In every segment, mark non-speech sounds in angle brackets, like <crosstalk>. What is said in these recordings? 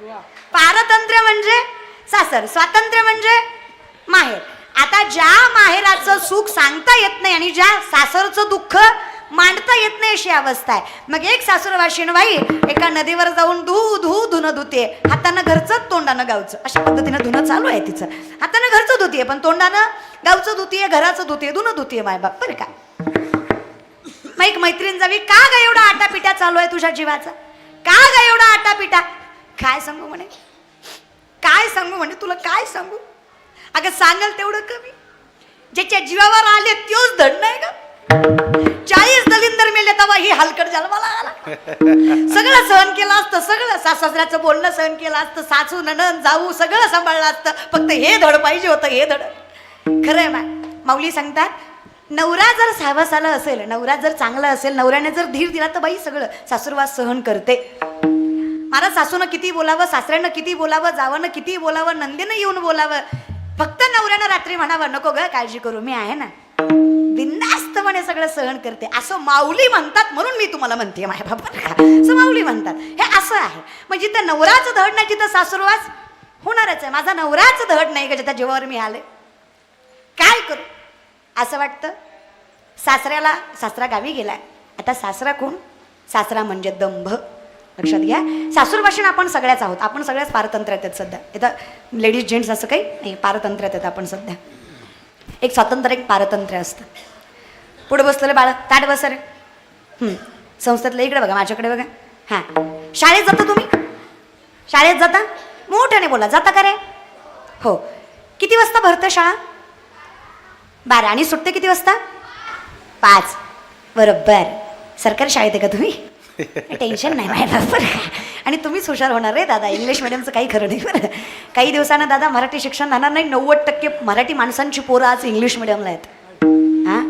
पारतंत्र्य म्हणजे सासर स्वातंत्र्य म्हणजे माहेर. आता ज्या माहेराचं सुख सांगता येत नाही आणि ज्या सासरचं दुःख मांडता येत नाही अशी अवस्था आहे. मग एक सासूर वाशिणबाई एका नदीवर जाऊन धू धू धुन धुते हातानं घरचं तोंडानं गावचं. अशा पद्धतीनं धुणं चालू आहे तिचं. हातानं घरचं धुतीये पण तोंडानं गावचं धुतीये घराचं धुतीये धुणं धुतीये मायबाप बरं का? मग एक मैत्रीण जावी का ग एवढा आटापिटा चालू आहे तुझ्या जीवाचा? का ग एवढा आटापिटा? काय सांगू म्हणे? काय सांगू म्हणे? तुला काय सांगू? अगं सांगाल तेवढं कमी. ज्याच्या जीवावर आले त्योच धड नाही का चाळीस दलिंदर मेले तेव्हा ही हलकट जन्माला आला. सगळं सहन केलं असतं सगळं सासऱ्याचं बोलणं सहन केलं असतं सासू नणन जाऊ सगळं सांभाळलं असतं. फक्त हे धड पाहिजे होतं हे धड. खरंय मा माऊली सांगतात नवरा जर सावसाला असेल नवरा जर चांगला असेल नवऱ्याने जर धीर दिला तर बाई सगळं सासूरवास सहन करते. महाराज सासूनं किती बोलावं सासऱ्यानं किती बोलावं जावनं किती बोलावं नंदीनं येऊन बोलावं. फक्त नवऱ्यानं रात्री म्हणावं नको ग काळजी करू मी आहे ना. बिंदास्तपणे सगळं सहन करते. असं माऊली म्हणतात म्हणून मी तुम्हाला म्हणते माझ्या बाबा असं माऊली म्हणतात. हे असं आहे. म्हणजे मग जिथं नवराच धड नाही तिथं सासूरवास होणारच आहे. माझा नवराच धड नाही का जिथं जेव्हावर मी आले. काय करू? असं वाटतं? सासऱ्याला सासरा गावी गेलाय. आता सासरा कोण? सासरा म्हणजे दंभ. लक्षात घ्या. सासूर भाषण आपण सगळ्याच आहोत. आपण सगळ्याच पारतंत्र्यात आहेत सध्या. इथं लेडीज जेंट्स असं काही नाही पारतंत्र्यात आहेत आपण सध्या. एक स्वातंत्र्य एक पारतंत्र्य असतं. पुढे बसलेलं बाळ ताट बस रे. संस्थेतलं इकडे बघा माझ्याकडे बघा. हां. शाळेत जाता तुम्ही? शाळेत जाता? मोठ्याने बोला. जाता का रे? हो. किती वाजता भरतं शाळा? बारा. आणि सुटते किती वाजता? पाच. बरोबर. सरकारी शाळेत आहे का तुम्ही? टेन्शन नाही माझ्या बरोबर आणि तुम्हीच हुशार होणार रे दादा. इंग्लिश मिडियमचं काही खरं नाही बरं. काही दिवसानं दादा मराठी शिक्षण राहणार नाही. नव्वद टक्के मराठी माणसांची पोरं आज इंग्लिश मिडियमला आहेत. हां?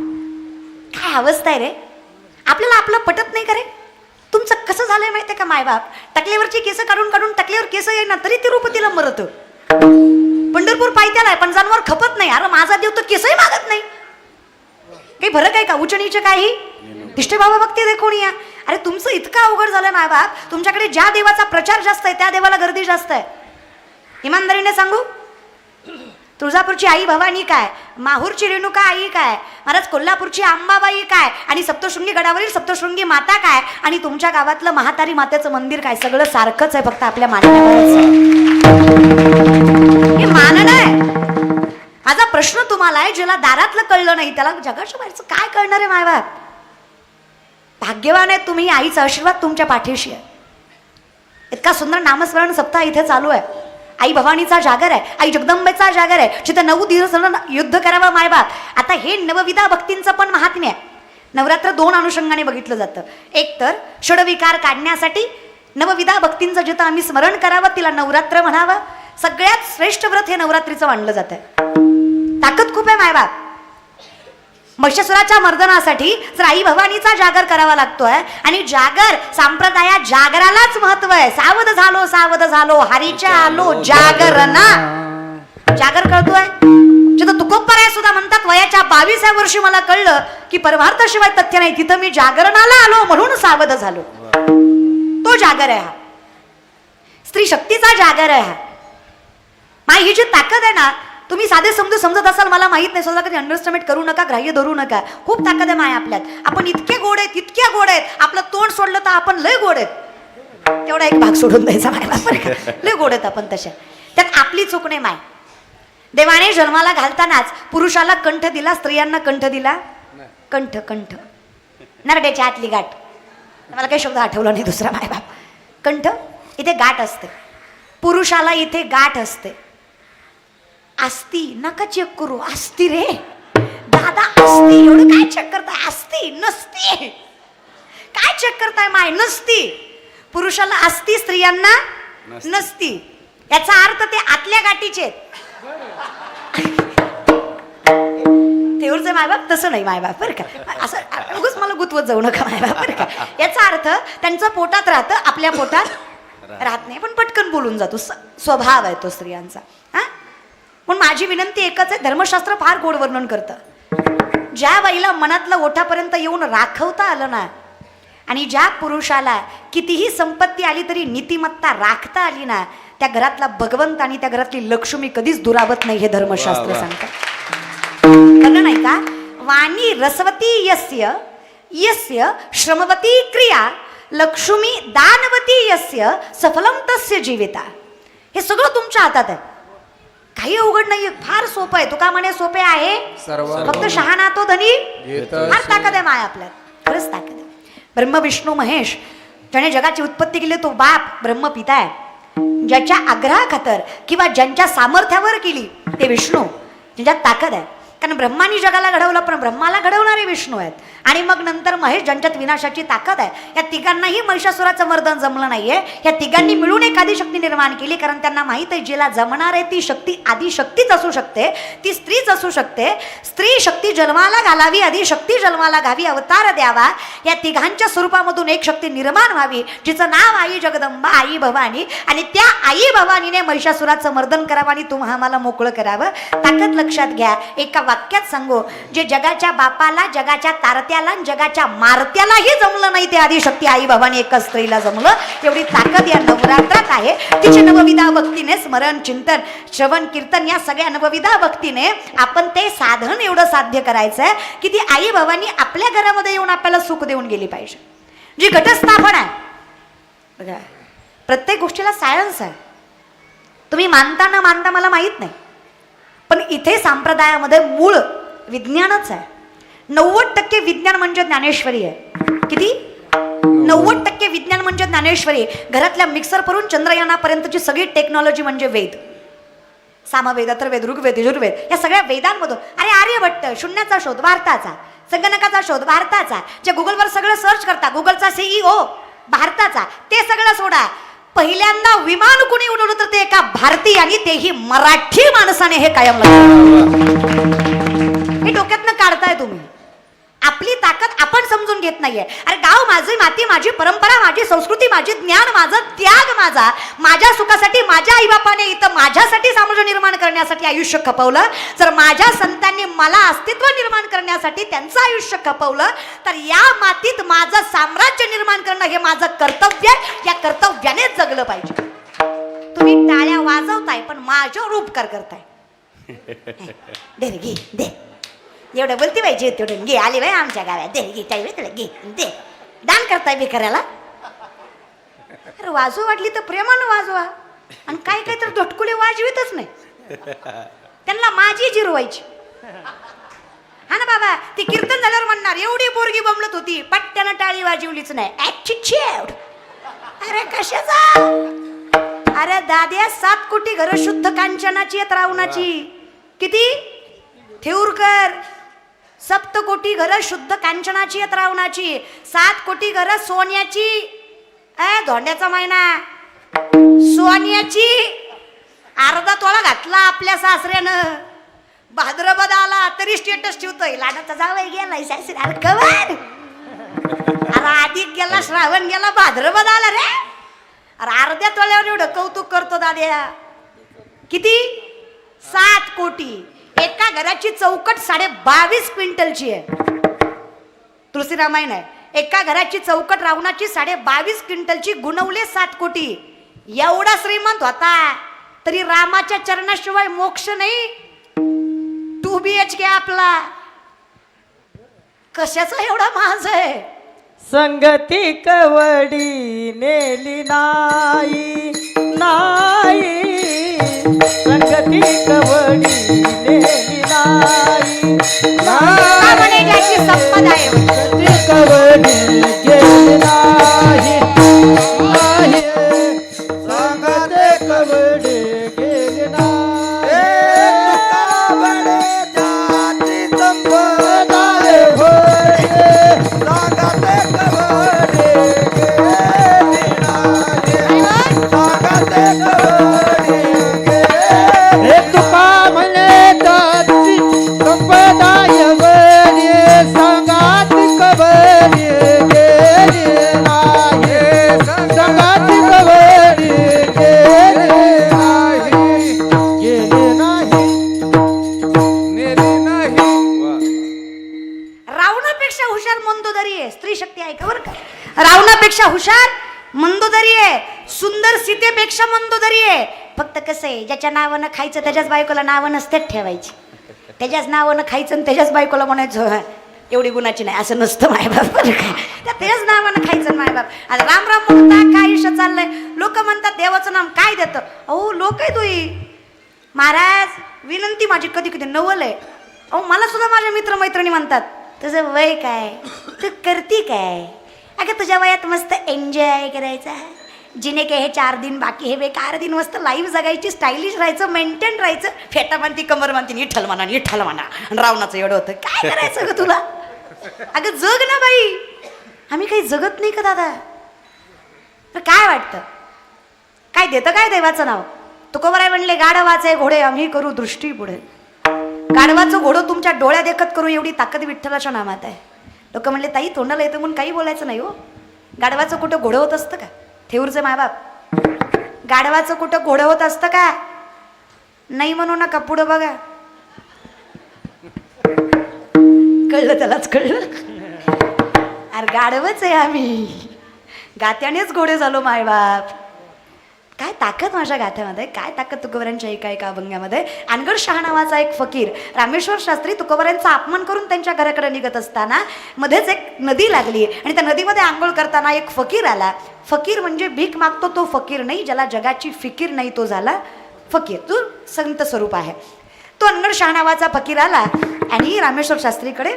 काय अवस्था आहे रे? आपल्याला आपलं पटत नाही का रे? तुमचं कसं झालंय माहितीये का मायबाप? टकलेवरची केस काढून काढून टकलेवर केस येईना तरी तिरुपतीला मरत. पंढरपूर पायथ्याला आहे पण खपत नाही. अरे माझा देव तर केसही मागत नाही. काही फरक आहे का? उचणीचे काही? दिष्टे बाबा बघते दे कोणी या. अरे तुमचं इतकं अवघड झालं ना बाप. तुमच्याकडे ज्या देवाचा प्रचार जास्त आहे त्या देवाला गर्दी जास्त आहे. इमानदारीने सांगू? तुळजापूरची आई भवानी काय? माहूरची रेणुका आई काय? महाराज कोल्हापूरची आंबाबाई काय? आणि सप्तशृंगी गडावरील सप्तशृंगी माता काय? आणि तुमच्या गावातलं महातारी मातेचं मंदिर काय? सगळं सारखंच आहे फक्त आपल्या मानण्यावरच हे आहे. माझा प्रश्न तुम्हाला आहे ज्याला दारातलं कळलं नाही त्याला जगाच्या बाहेरचं काय कळणार आहे मायबाप भाग्यवान आहे तुम्ही आईचा आशीर्वाद तुमच्या पाठीशी आहे. इतका सुंदर नामस्मरण सप्ताह इथे चालू आहे. आई भवानीचा जागर आहे आई जगदंबेचा जागर आहे. जिथं नऊ दिवस युद्ध करावं मायबाप. आता हे नवविधा भक्तींचं पण महात्म्य आहे. नवरात्र दोन अनुषंगाने बघितलं जातं. एक तर षडविकार काढण्यासाठी नवविधा भक्तींचं जिथं आम्ही स्मरण करावं तिला नवरात्र म्हणावं. सगळ्यात श्रेष्ठ व्रत हे नवरात्रीचं मानलं जात आहे ताकद खूप आहे मायबाप. महिषासुराच्या मर्दनासाठी जर आई भवानीचा जागर करावा लागतोय. आणि जागर संप्रदायात जागरालाच महत्त्व आहे. सावध झालो सावध झालो हरीच्या आलो जागरणा. जागर कळतोय? जिथं तुकोपराय सुद्धा म्हणतात वयाच्या बावीसव्या वर्षी मला कळलं की परमार्थाशिवाय तथ्य नाही. तिथं मी जागरणाला आलो म्हणून सावध झालो. तो जागर आहे हा. स्त्री शक्तीचा जागर आहे हा. ही जी ताकद आहे ना तुम्ही साधे समजू समजत असाल मला माहीत नाही. स्वतः कधी अंडरस्टँड करू नका ग्राह्य धरू नका. खूप ताकद आहे माय आपल्यात. आपण इतके गोड आहेत इतक्या गोड आहेत. आपलं तोंड सोडलं तर आपण लय गोड आहेत. तेवढा एक भाग सोडून द्यायचा मायला लय गोड आहेत आपण तशा त्यात आपली चूक नाही माय. देवाने जन्माला घालतानाच पुरुषाला कंठ दिला स्त्रियांना कंठ दिला? कंठ कंठ. नरड्याच्या आतली गाठ. मला काही शब्द आठवला नाही दुसरा मायबाप कंठ इथे गाठ असते. पुरुषाला इथे गाठ असते. असती नका चेक करू. असती रे. दादा असती एवढं काय चेक करताय? असती नसती. काय चेक करताय माय? नसती. पुरुषाला असती स्त्रियांना नसती. याचा अर्थ ते आतल्या गाठीचे. तेवढचं मायबाप तसं नाही मायबाप बरं का? असं उगच मला गुतवत जाऊ नका मायबाप बरं का? याचा अर्थ त्यांचं पोटात राहतं आपल्या पोटात राहत. नाही. पण पटकन बोलून जातो. स्वभाव आहे तो स्त्रियांचा. पण माझी विनंती एकच आहे धर्मशास्त्र फार गोड वर्णन करतं. ज्या बाईला मनातलं ओठापर्यंत येऊन राखवता आलं ना आणि ज्या पुरुषाला कितीही संपत्ती आली तरी नीतिमत्ता राखता आली ना त्या घरातला भगवंत आणि त्या घरातली लक्ष्मी कधीच दुरावत नाही हे धर्मशास्त्र. सांगतं. कळलं नाही का? वाणी रसवती यस्य यस्य श्रमवती क्रिया लक्ष्मी दानवती यस्य सफलम तस्य जीविता. हे सगळं तुमच्या हातात आहे. काही अवघड नाहीये फार सोपं आहे. तुका म्हणे सोपे आहे. फक्त शहाणा तो धनी फार ताकद आहे माय आपल्यात. खरंच ताकद आहे. ब्रह्म विष्णू महेश ज्याने जगाची उत्पत्ती केली तो बाप ब्रह्म पिता आहे. ज्याच्या आग्रहा खातर किंवा ज्यांच्या सामर्थ्यावर केली ते विष्णू. ज्यांच्यात ताकद आहे. कारण ब्रह्मानी जगाला घडवलं पण ब्रह्माला घडवणारे विष्णू आहेत. आणि मग नंतर महेश ज्यांच्यात विनाशाची ताकद आहे या तिघांनाही महिषासुराचं मर्दन जमलं नाहीये. या तिघांनी मिळून एखादी शक्ती निर्माण केली कारण त्यांना माहीत आहे जिला जमणार आहे ती शक्ती आधी शक्तीच असू शकते ती स्त्रीच असू शकते. स्त्री शक्ती जन्माला घालावी आधी शक्ती जन्माला घावी अवतार द्यावा. या तिघांच्या स्वरूपामधून एक शक्ती निर्माण व्हावी जिचं नाव आई जगदंबा आई भवानी आणि त्या आई भवानीने महिषासुराचं मर्दन करावं आणि तुम्हा आम्हाला मोकळं करावं. ताकद लक्षात घ्या. एका वाक्यात सांगू जे जगाच्या बापाला जगाच्या तारत मारत्याला जगाच्या मारत्यालाही जमलं नाही ते आदिशक्ती आई बाबाने एकच स्त्रीला जमलं. एवढी ताकद या नवरात्रात आहे. तिची नवविधा भक्तीने स्मरण चिंतन श्रवण कीर्तन या सगळ्या नवविधा भक्तीने आपण ते साधन एवढं साध्य करायचं आहे की ती आई बाबांनी आपल्या घरामध्ये येऊन आपल्याला सुख देऊन गेली पाहिजे. जी घटस्थापन आहे. बघा प्रत्येक गोष्टीला सायन्स आहे. तुम्ही मानता ना मानता मला माहीत नाही. पण इथे संप्रदायामध्ये मूळ विज्ञानच आहे. नव्वद टक्के विज्ञान म्हणजे ज्ञानेश्वरी आहे. किती? नव्वद टक्के विज्ञान म्हणजे ज्ञानेश्वरी घरातल्या मिक्सर करून चंद्रयानापर्यंतची सगळी टेक्नॉलॉजी म्हणजे वेद. सामवेद अथर्वेद ऋग्वेद यजुर्वेद या सगळ्या वेदांमधून. अरे आर्यभट्ट शून्याचा शोध भारताचा संगणकाचा शोध भारताचा जे गुगलवर सगळं सर्च करता गुगलचा सीईओ भारताचा. ते सगळं सोडा. पहिल्यांदा विमान कुणी उडवलं तर ते एका भारतीयाने तेही मराठी माणसाने हे कायम लक्षात हे डोक्यातनं काढताय तुम्ही. आपली ताकद आपण समजून घेत नाहीये. अरे गाव माझी माती माझी परंपरा माझी संस्कृती माझी ज्ञान माझं त्याग माझा. माझ्या सुखासाठी माझ्या आईबापाने इथं माझ्यासाठी साम्राज्य निर्माण करण्यासाठी आयुष्य खपवलं. जर माझ्या संतांनी मला अस्तित्व निर्माण करण्यासाठी त्यांचं आयुष्य खपवलं तर या मातीत माझं साम्राज्य निर्माण करणं हे माझं कर्तव्य या कर्तव्यानेच जगलं पाहिजे. तुम्ही टाळ्या वाजवताय पण माझ्यावर उपकार करताय <laughs> दे. एवढं बोलती पाहिजे तेवढं घे आली बाई आमच्या गावात. दे घे काही वेळ तुला घे दे. दान करताय बिकऱ्याला अरे वाजू वाटली तर प्रेमानं वाजवा. आणि काही काही तर धटकुले वाजवीतच नाही. त्यांना माझी जिरवायची. हा ना बाबा ती कीर्तन झाल्यावर म्हणणार एवढी पोरगी बमलत होती पट्ट्यानं टाळी वाजवलीच नाही. ऍटिट्यूड अरे कशाचा? अरे दाद्या सात कोटी घर शुद्ध कांचनाची आहेत रावणाची. किती? ठेऊरकर सप्त कोटी घरं शुद्ध कांचनाची आहेत रावणाची. सात कोटी घरं सोन्याची. ए धोंड्याचा महिना सोन्याची. अर्धा तोळा घातला आपल्या सासऱ्यानं. भाद्रपद आला तरी स्टेटस ठेवतोय. लाडाचा जावई गेलाय सासरी अरे कवर. अरे आधी गेला श्रावण गेला भाद्रपद आला रे. अरे अर्ध्या तोळ्यावर एवढं कौतुक करतो दाद्या. किती? सात कोटी. एका घराची चौकट साडे बावीस क्विंटलची आहे. तुलसी रामायण आहे. एका घराची चौकट रावणाची साडे बावीस क्विंटलची गुणवले सात कोटी. एवढा श्रीमंत होता. तरी रामाच्या चरणाशिवाय मोक्ष नाही. टू बी एच के आपला. कशाचा एवढा माझ आहे? संगती कवडी नेली नाही. नाही संगती कवडी नाही संपदा कवडी नाही म्हणतो तरी आहे फक्त कसं आहे ज्याच्या नावानं खायचं त्याच्याच बायकोला नावं नसतेच ठेवायची. त्याच्याच नावानं खायचं आणि त्याच्याच बायकोला म्हणायचं एवढी गुणाची नाही असं नसतं मायबाप बरं का? त्या त्याच्याच नावानं खायचं माय मायबाप आता राम राम म्हणता काय आयुष्य चाललंय. लोक म्हणतात देवाचं नाम काय देतं? अहो लोक आहे तुई महाराज विनंती माझी कधी कधी नवल आहे. अहो मला सुद्धा माझ्या मित्रमैत्रिणी म्हणतात तुझं वय काय? तू करती काय? अगं तुझ्या वयात मस्त एन्जॉय करायचा जिने के हे चार दिन बाकी हे बेकार दिन मस्त लाईव्ह जगायची स्टायलिश राहायचं मेंटेन राहायचं. फेटा मानती कमर मानती निठल म्हणा निठल म्हणा रावणाचं एवढं होतं. काय करायचं ग तुला? अगं जग ना बाई. आम्ही काही जगत नाही का दादा? तर काय वाटतं? काय देतं काय देवाचं नाव? तुकोबराय म्हणले गाढवाचे घोडे आम्ही करू दृष्टी पुढे. गाढवाचं घोडं तुमच्या डोळ्या देखत करू एवढी ताकद विठ्ठलाच्या नामात आहे. लोक म्हणले ताई तोंडाला येतं म्हणून काही बोलायचं नाही हो. गाढवाचं कुठं घोडं होत असतं का? ठेऊरचे मायबाप. गाढवाचं कुठं घोडं होत असतं का नाही म्हणू नका पुढं बघा. कळलं त्यालाच कळलं. अरे गाढवच आहे आम्ही. गात्यानेच घोडे झालो मायबाप. काय ताकद माझ्या गाथ्यामध्ये काय ताकद तुकोबऱ्यांच्या एका एका अभंगामध्ये? अनगड शहा नावाचा एक फकीर रामेश्वर शास्त्री तुकोबऱ्यांचा अपमान करून त्यांच्या घराकडे निघत असताना मध्येच एक नदी लागली. आणि त्या नदीमध्ये आंघोळ करताना एक फकीर आला. फकीर म्हणजे भीक मागतो तो फकीर नाही ज्याला जगाची फिकीर नाही तो झाला फकीर. तो संत स्वरूप आहे. तो अनगड शहा नावाचा फकीर आला आणि रामेश्वर शास्त्रीकडे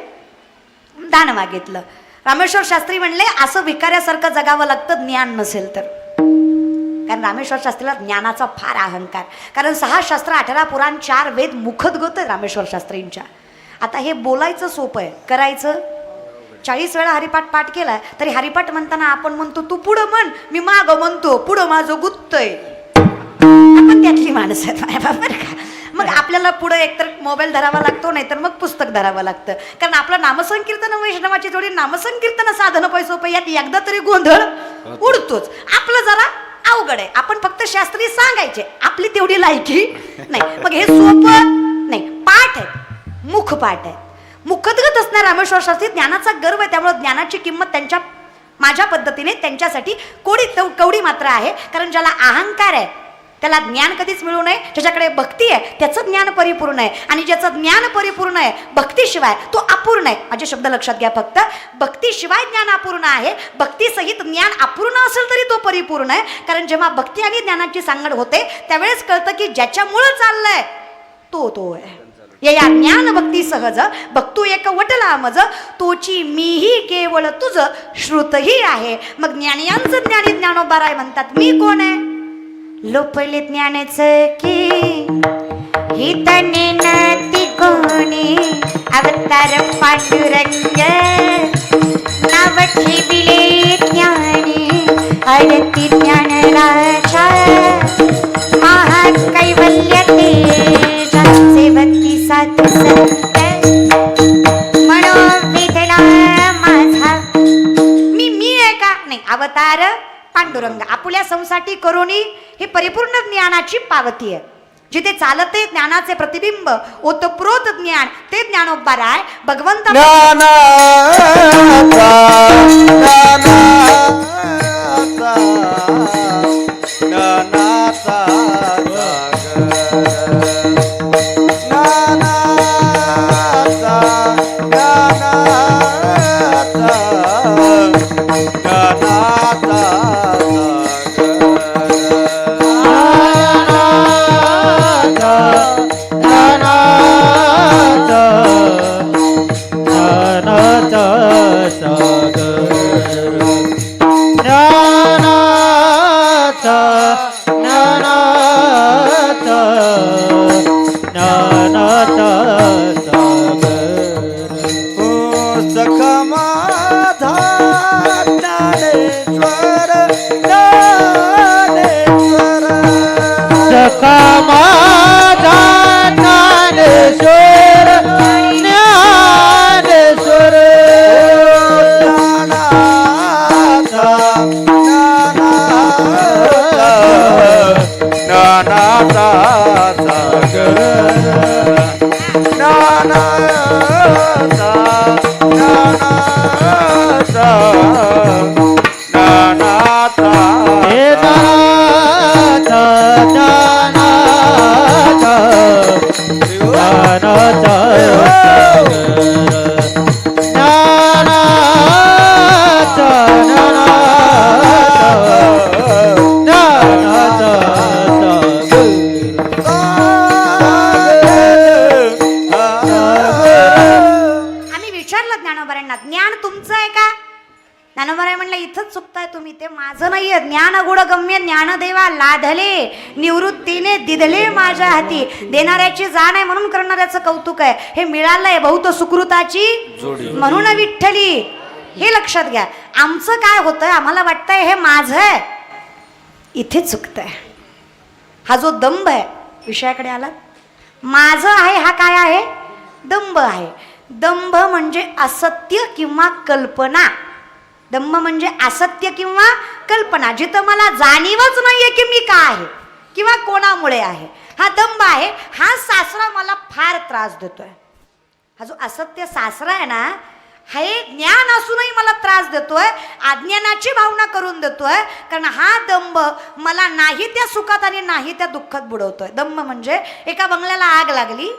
दान मागितलं. रामेश्वर शास्त्री म्हणले असं भिकाऱ्यासारखं जगावं लागतं ज्ञान नसेल तर. कारण रामेश्वर शास्त्रीला ज्ञानाचा फार अहंकार. कारण सहा शास्त्र अठरा पुराण चार वेद मुखदगत गोत रामेश्वर शास्त्रींच्या. आता हे बोलायचं सोपं आहे. करायचं चाळीस वेळा हरिपाठ पाठ केला तरी हरिपाठ म्हणताना आपण म्हणतो तू पुढं म्हण मी माग म्हणतो पुढं माझं गुत्तय. आपण त्यातली माणसं आहेत माझ्या बरं का? मग आपल्याला पुढं एकतर मोबाईल धरावा लागतो नाहीतर मग पुस्तक धरावं लागतं. कारण आपलं नामसंकीर्तन वैष्णवाची थोडी नामसंकीर्तन साधनं पैसोपे यात एकदा तरी गोंधळ उडतोच. आपलं जरा अवघड आहे. आपण फक्त शास्त्री सांगायचे आपली तेवढी लायकी नाही. मग हे सोपं नाही पाठ आहे मुख पाठ आहे मुखदगत असणार रामेश्वर शास्त्री ज्ञानाचा गर्व आहे त्यामुळे ज्ञानाची किंमत त्यांच्या माझ्या पद्धतीने त्यांच्यासाठी कोडी तव- कवडी मात्र आहे. कारण ज्याला अहंकार आहे त्याला ज्ञान कधीच मिळू नये ज्याच्याकडे भक्ती आहे त्याचं ज्ञान परिपूर्ण आहे. आणि ज्याचं ज्ञान परिपूर्ण आहे भक्तीशिवाय तो अपूर्ण आहे. माझे शब्द लक्षात घ्या फक्त. भक्तीशिवाय ज्ञान अपूर्ण आहे भक्तीसहित ज्ञान अपूर्ण असेल तरी तो परिपूर्ण आहे. कारण जेव्हा भक्ती आणि ज्ञानाची सांगड होते त्यावेळेस कळतं की ज्याच्यामुळं चाललंय तो तो आहे. ये या ज्ञान भक्ती सहज भक्तू एक वटला मज तोची मीही केवळ तुझ श्रुतही आहे. मग ज्ञानियांचं ज्ञानी ज्ञानोबाराय म्हणतात मी कोण आहे? लोपले ज्ञानेच की ही तने नती कोणी अवतार पांडुरंग नाव ठेविले ज्ञानी अडती ज्ञान अवतार पांडुरंग. आपल्या संसाठी करोनी ही परिपूर्ण ज्ञानाची पावती आहे. जिथे चालते ज्ञानाचे प्रतिबिंब ओतप्रोत ज्ञान ते ज्ञानोबार आहे. भगवंत हाती देणाऱ्याची जाण आहे म्हणून करणाऱ्याचं कौतुक आहे. हे मिळालंय बहुत सुकृताची. म्हणून विठ्ठली. हे लक्षात घ्या. आमचं काय होतंय? आम्हाला वाटतंय हे माझं आहे. इथे चुकतंय. हा जो दंभ आहे विषयाकडे आला माझं आहे हा काय आहे? दंभ आहे. दंभ म्हणजे असत्य किंवा कल्पना. दंभ म्हणजे असत्य किंवा कल्पना. जिथं मला जाणीवच नाहीये की मी का आहे किंवा कोणामुळे आहे. हा दंब आहे हा सासरा मला फार त्रास देतोय. हा जो असत्य सासरा आहे ना हे ज्ञान असूनही मला त्रास देतोय अज्ञानाची भावना करून देतोय कारण हा दंभ मला नाही त्या सुखात आणि नाही त्या दुःखात बुडवतोय. दंभ म्हणजे एका बंगल्याला आग लागली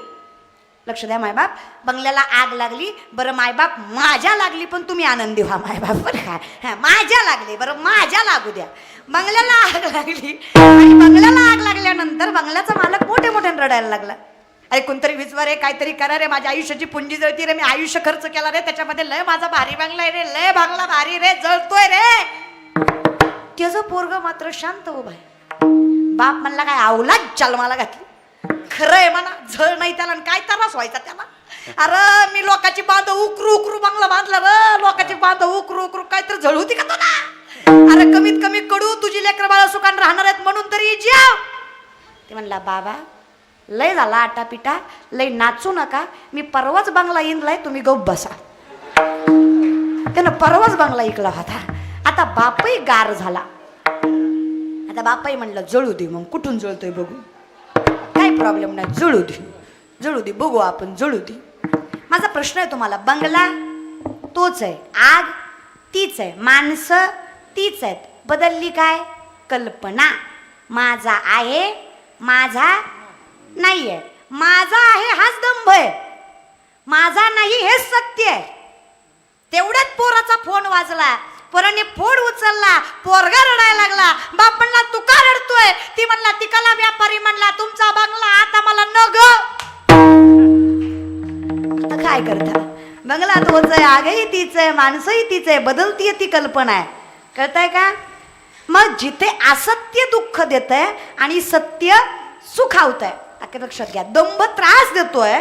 लक्ष द्या मायबाप. बंगल्याला आग लागली बरं मायबाप माझ्या लागली पण तुम्ही आनंदी व्हा मायबाप बरं काय हा, माझ्या लागली बरं माझ्या लागू द्या. बंगल्याला आग लागली. आणि बंगल्याला आग लागल्यानंतर बंगल्याचा मालक मोठे मोठे रडायला लागला. अरे कोणतरी विचवा रे काहीतरी करा रे माझ्या आयुष्याची पुंजी जळती रे मी आयुष्य खर्च केला रे त्याच्यामध्ये लय माझा भारी बंगला आहे रे लय बंगला भारी रे जळतोय रे. त्याचं पोरग मात्र शांत उभा आहे. बाप म्हणला काय आवलाच चालमाला घातली. खरंय म्हणा झळ नाही त्याला आणि काय त्रास व्हायचा त्याला? अरे मी लोकांची बांध उकरू उकरू बंगला बांधला र. लोकांची बांध उकरू उकरू काय तर झळ होती का तुला? अरे कमीत कमी कडू तुझी लेकर बाळा सुखान राहणार आहेत म्हणून तरी जेव. ते म्हणला बाबा लय झाला आटापिटा लय नाचू नका. मी परवाच बंगला इंदलाय तुम्ही गप बसा. त्यानं परवाच बंगला ऐकला होता. आता बापही गार झाला. आता बापाई म्हणलं जळू दे मग कुठून जळतोय बघू? काही प्रॉब्लेम नाही. जुळू दे. जुळू दे. बघू आपण जुळू दे. माझा प्रश्न आहे तुम्हाला. बंगला तोच आहे. आग तीच आहे. माणसं तीच आहेत. बदलली काय? कल्पना माझा आहे माझा नाही आहे माझा आहे हाच दंभ आहे. माझा नाही हेच सत्य आहे. तेवढ्यात पोराचा फोन वाजला. पोराने फोड उचलला पोरगा रडायला लागला. बाप म्हणला तू का रडतोय. ती म्हणला तिकाला व्यापारी म्हणला तुमचा बंगला आता मला न ग आता काय करता? बंगला तोच आहे आगही तीच आहे माणसंही तीच आहे बदलतीये ती कल्पना आहे. कळताय का? मग जिथे असत्य दुःख देत आहे आणि सत्य सुखावत आहे लक्षात घ्या दंभ त्रास देतोय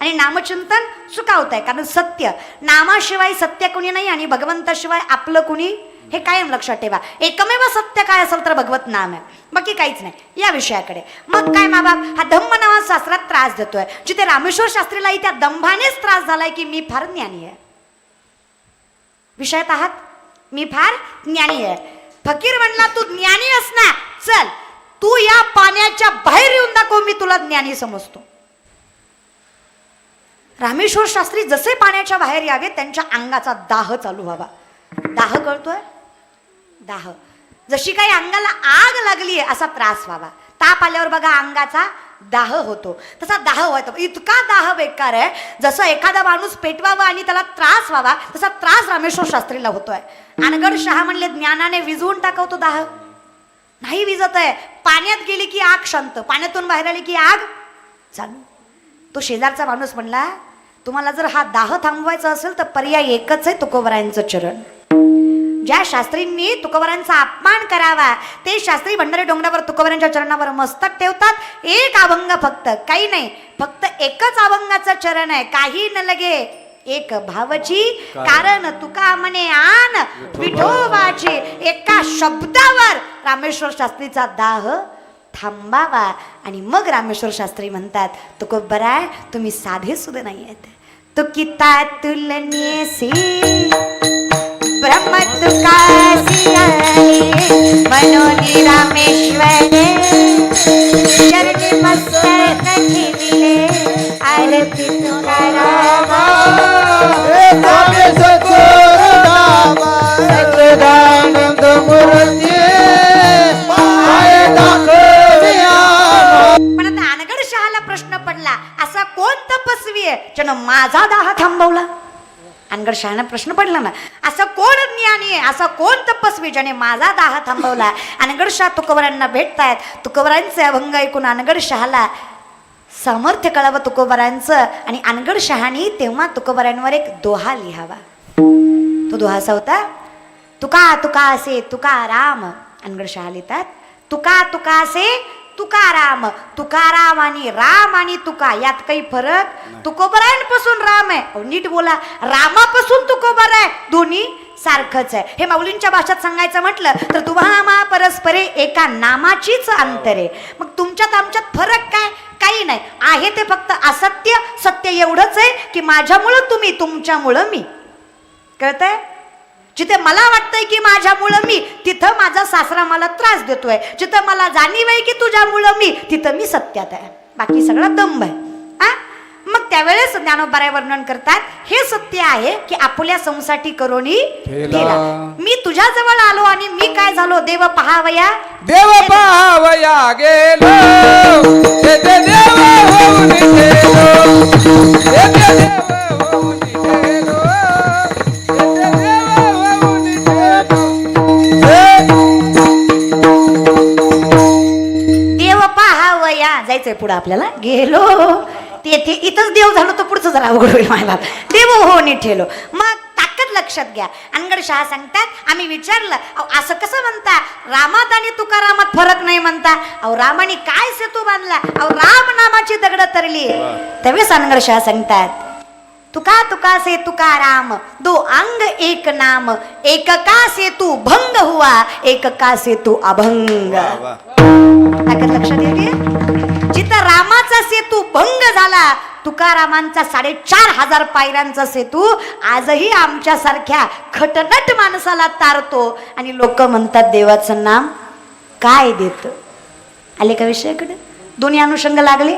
आणि नामचिंतन चुकावत आहे कारण सत्य. नामाशिवाय सत्य कुणी नाही आणि भगवंताशिवाय आपलं कुणी हे कायम लक्षात ठेवा. एकमेव सत्य काय असेल तर भगवत नाम आहे. बाकी काहीच नाही. या विषयाकडे. मग काय मा बाप हा दंभ नावा शास्त्रात त्रास देतोय. जिथे रामेश्वर शास्त्रीलाही त्या दंभानेच त्रास झालाय की मी फार ज्ञानी आहे. विषयात आहात? मी फार ज्ञानी आहे. फकीर म्हणला तू ज्ञानी अस ना. चल तू या पाण्याच्या बाहेर येऊन दाखव मी तुला ज्ञानी समजतो. रामेश्वर शास्त्री जसे पाण्याच्या बाहेर यावे त्यांच्या अंगाचा दाह चालू व्हावा. दाह कळतोय? दाह. जशी काही अंगाला आग लागली आहे असा त्रास व्हावा. ताप आल्यावर बघा अंगाचा दाह होतो. तसा दाह व्हायचा. इतका दाह बेकार आहे जसं एखादा माणूस पेटवावा आणि त्याला त्रास व्हावा तसा त्रास रामेश्वर शास्त्रीला होतोय. अनगड शहा म्हणले ज्ञानाने विजवून टाकवतो दाह. नाही विजत आहे पाण्यात गेली की आग शांत. पाण्यातून बाहेर आली की आग चालू. तो शेजारचा माणूस म्हणला तुम्हाला जर हा दाह थांबवायचा असेल तर पर्याय एकच आहे तुकोबरायांचं चरण. ज्या शास्त्रींनी तुकोबरांचा अपमान करावा ते शास्त्री भंडारी डोंगरावर तुकोबरांच्या चरणावर मस्तक ठेवतात. एक अभंग फक्त काही नाही फक्त एकच अभंगाचं चरण आहे. काही न लगे एक भावची कारण. तुका म्हणे आन. विठोबाची एका शब्दावर रामेश्वर शास्त्रीचा दाह थांबावा आणि मग रामेश्वर शास्त्री म्हणतात तुकोबरा तुम्ही साधे सुद्धा नाही आहेत तो किता तुलनेसी ब्रह्म तुकासी मनोनी रामेश्वरे चरणी मस्त आरती तुकारामा ज्यानं माझा दाह थांबवला. अनगड शहाणा प्रश्न पडला ना असं कोण ज्ञानी आहे? असा कोण तपस्वी ज्याने माझा दाह थांबवला? अनगड शाह तुकोबरांना भेटतायत. तुकोबरांचे अभंग ऐकून अनगड शहाला सामर्थ्य कळावं तुकोबरांचं. आणि अनगड शहानी तेव्हा तुकोबरांवर एक दोहा लिहावा. तो दोहा असा होता तुका तुका असे तुकाराम अनगडशहा लिहितात तुका तुका असे तुकाराम. तुकाराम आणि राम आणि तुका यात काही फरक? तुकोबरायांपासून राम आहे. नीट बोला. रामापासून तुकोबर आहे. दोन्ही सारखंच आहे. हे माऊलींच्या भाषेत सांगायचं म्हटलं तर तुम्हा परस्परे एका नामाचीच अंतर आहे. मग तुमच्यात आमच्यात फरक काय? काही नाही. आहे ते फक्त असत्य सत्य एवढंच आहे की माझ्यामुळं तुम्ही तुमच्यामुळं मी. कळतंय? जिथे मला वाटतंय की माझ्यामुळं मी तिथं माझा सासरा मला त्रास देतोय. जिथं मला जाणीव आहे की तुझ्यामुळं मी तिथं मी सत्यात आहे. बाकी सगळं दंभ आहे. आ? मग त्यावेळेस ज्ञानोबाराय वर्णन करतात हे सत्य आहे की आपल्या संसाठी करोनी. मी तुझ्या जवळ आलो आणि मी काय झालो? देव पहावया देव पावया गेलो. देव होऊन गेलो जायचंय पुढे आपल्याला. गेलो. तेथे इथंच देव झालो तर पुढचं जरा अवघड होईल बाप देव हो नी ठेलो. मग ताकद लक्षात घ्या. अनगड शहा सांगतात आम्ही विचारलं अहो, असं कसं म्हणता? रामात आणि तुकारामात फरक नाही म्हणता? अहो रामाने काय सेतू बांधला? अहो राम नामाची दगड तरली. त्यावेळेस अनगड शहा सांगतात तुका तुका से तुकाराम दो अंग एक नाम. एक का से तू भंग हुआ एक का से तू अभंग ताकद लक्षात येते? जिथं रामाचा सेतू भंग झाला. तुकारामांचा साडेचार हजार पायऱ्यांचा सेतू आजही आमच्यासारख्या खटनट माणसाला तारतो. आणि लोक म्हणतात देवाचं नाम काय देत? आले का विषयाकडे? दोन्ही अनुषंग लागले?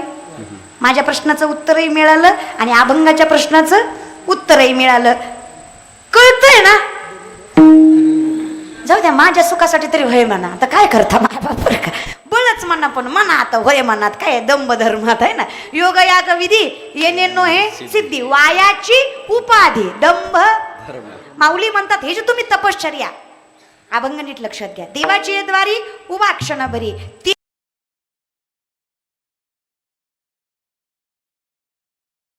माझ्या प्रश्नाचं उत्तरही मिळालं आणि अभंगाच्या प्रश्नाचं उत्तरही मिळालं. कळतंय ना? जाऊ द्या माझ्या सुखासाठी तरी होय म्हणा. आता काय करता माय बापर का बळच म्हणा पण म्हणा आता होय मनात काय दंभ धर्मात आहे ना? योग याग विधी येणे नो हे सिद्धी वायाची उपाधी दंभ. माऊली म्हणतात हे जे तुम्ही तपश्चर्या अभंग नीट लक्षात घ्या. देवाची द्वारी उभा क्षणाभरी ती